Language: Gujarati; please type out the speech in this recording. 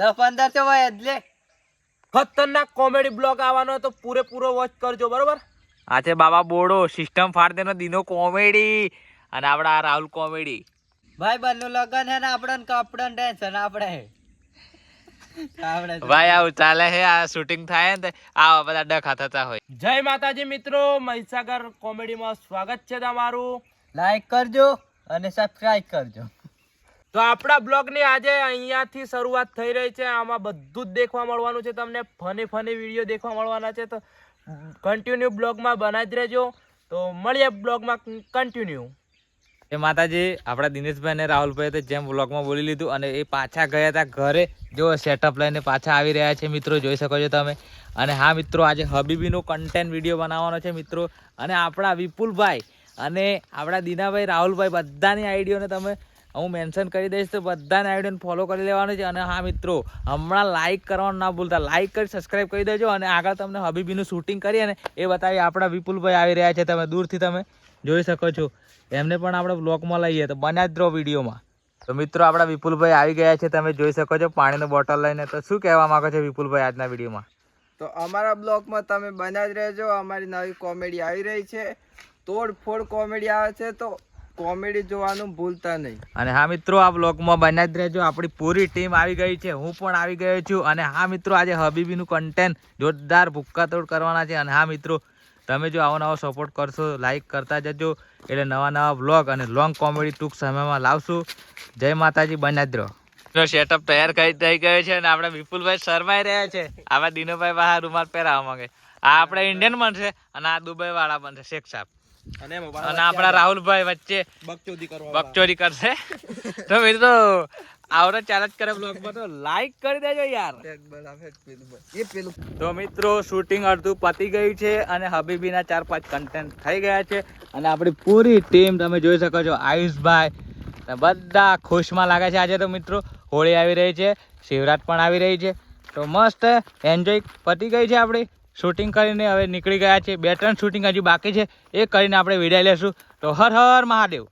દસ પંદર તો હોય જ ખતરનાક કોમેડી બ્લોગ આવવાનો તો પૂરેપૂરો વોચ કરજો બરોબર? આ છે બાબા બોડો સિસ્ટમ ફાડ દેનો દીનો કોમેડી અને આપણા આ રાહુલ કોમેડી. ભાઈ બંને લગન હે ને આપણને કપડાં ટેન્શન આપણે ભાઈ આવું ચાલે હે આ શૂટિંગ થાય ને આવા બધા ડખા થતા હોય. જય માતાજી મિત્રો મહીસાગર કોમેડીમાં સ્વાગત છે તમારું. લાઈક કરજો અને સબસ્ક્રાઇબ કરજો. તો આપણા બ્લોગની આજે અહીંયાથી શરૂઆત થઈ રહી છે. આમાં બધું જ દેખવા મળવાનું છે તમને. ફની ફની વીડિયો દેખવા મળવાના છે. તો કન્ટિન્યુ બ્લોગમાં બનાવી જ રહેજો. તો મળીએ બ્લોગમાં કન્ટિન્યુ એ માતાજી, આપણા દિનેશભાઈ અને રાહુલભાઈ તો જેમ બ્લોગમાં બોલી લીધું અને એ પાછા ગયા હતા ઘરે. જો સેટઅપ લઈને પાછા આવી રહ્યા છે મિત્રો, જોઈ શકો છો તમે. અને હા મિત્રો, આજે હબીબીનો કન્ટેન્ટ વીડિયો બનાવવાનો છે મિત્રો. અને આપણા વિપુલભાઈ અને આપણા દીનાભાઈ, રાહુલભાઈ બધાની આઈડીઓને તમે હું મેન્શન કરી દઈશ તો બધાને આઈડીને ફોલો કરી લેવાનું છે. અને હા મિત્રો, હમણાં લાઈક કરવાનું ના ભૂલતા. લાઈક કરી સબસ્ક્રાઈબ કરી દેજો અને આગળ તમને હબીબીનું શૂટિંગ કરીએ ને એ બતાવી આપણા વિપુલભાઈ આવી રહ્યા છે. તમે દૂરથી તમે જોઈ શકો છો. એમને પણ આપણે બ્લોગમાં લઈએ. તો બન્યા જ રહો વિડીયોમાં. તો મિત્રો, આપણા વિપુલભાઈ આવી ગયા છે. તમે જોઈ શકો છો પાણીનો બોટલ લઈને. તો શું કહેવા માંગો છો વિપુલભાઈ આજના વિડીયોમાં? તો અમારા બ્લોગમાં તમે બન્યા જ રહેજો. અમારી નવી કોમેડી આવી રહી છે. તોડફોડ કોમેડી આવે છે. તો કોમેડી જોવાનું ભૂલતા નહીં. અને હા મિત્રો, આ બ્લોગમાં બન્યા જ રહેજો. આપણી પૂરી ટીમ આવી ગઈ છે. હું પણ આવી ગયો છું. અને હા મિત્રો, આજે હબીબીનું કન્ટેન્ટ જોરદાર ભૂક્કાતોડ કરવાના છે. અને હા મિત્રો, તમે જો આવો નવો સપોર્ટ કરશો લાઈક કરતા જજો. એટલે નવા નવા બ્લોગ અને લોંગ કોમેડી ટૂંક સમયમાં લાવશું. જય માતાજી, બન્યા જ રહો. સેટઅપ તૈયાર કરી થઈ ગયો છે અને આપણે વિપુલભાઈ શરમાઈ રહ્યા છે. આવા દિનોભાઈ બહાર રૂમાલ પહેરાવવા માંગે. આ આપણે ઇન્ડિયન બનશે અને આ દુબઈ વાળા બનશે. શેખ સાહેબ. અને આપણા રાહુલભાઈ વચ્ચે બકચોદી બકચોરી કરશે. તો મિત્રો આવડે ચાલત કરે બ્લોગમાં તો લાઈક કરી દેજો યાર. તો મિત્રો શૂટિંગ અડધું પતી ગયું છે અને હબીબીના ચાર પાંચ કન્ટેન્ટ થઈ ગયા છે. અને આપણી પૂરી ટીમ તમે જોઈ શકો છો આયુષભાઈ. બધા ખુશમાં લાગે છે. આજે તો મિત્રો હોળી આવી રહી છે શિવરાત પણ આવી રહી છે. તો મસ્ત એન્જોય પતી ગઈ છે આપણી. શૂટિંગ કરીને હવે નીકળી ગયા છે. બે ત્રણ શૂટિંગ હજી બાકી છે. એ કરીને આપણે વિદાય લેશું. તો હર હર મહાદેવ.